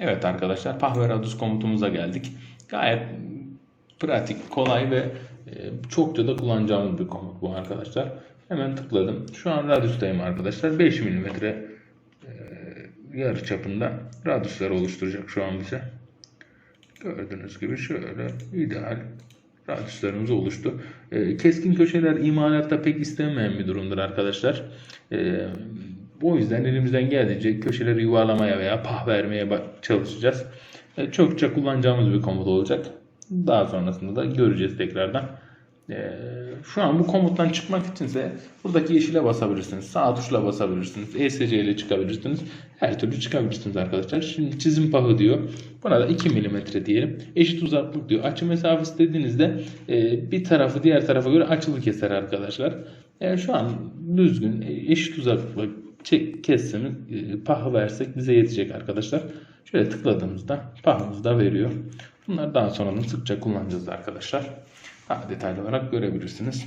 Evet arkadaşlar pah ve radius komutumuza geldik. Gayet pratik, kolay ve e, çokça da kullanacağımız bir komut bu arkadaşlar. Hemen tıkladım. Şu an radiustayım arkadaşlar. 5 mm e, yarı çapında radiuslar oluşturacak şu an bize. Gördüğünüz gibi şöyle ideal radiuslarımız oluştu. E, keskin köşeler imalatta pek istenmeyen bir durumdur arkadaşlar. O yüzden elimizden geldiğince köşeleri yuvarlamaya veya pah vermeye çalışacağız. E, çokça kullanacağımız bir komut olacak. Daha sonrasında da göreceğiz tekrardan. E, şu an bu komuttan çıkmak içinse buradaki yeşile basabilirsiniz. Sağ tuşla basabilirsiniz. ESC ile çıkabilirsiniz. Her türlü çıkabilirsiniz arkadaşlar. Şimdi çizim pahı diyor. Buna da 2 mm diyelim. Eşit uzaklık diyor. Açı mesafesi dediğinizde e, bir tarafı diğer tarafa göre açılı keser arkadaşlar. Yani şu an düzgün eşit uzaklıkla çek, kessemiz e, pahı versek bize yetecek arkadaşlar. Şöyle tıkladığımızda pahımızı da veriyor. Bunları daha sonra sıkça kullanacağız arkadaşlar. Daha detaylı olarak görebilirsiniz.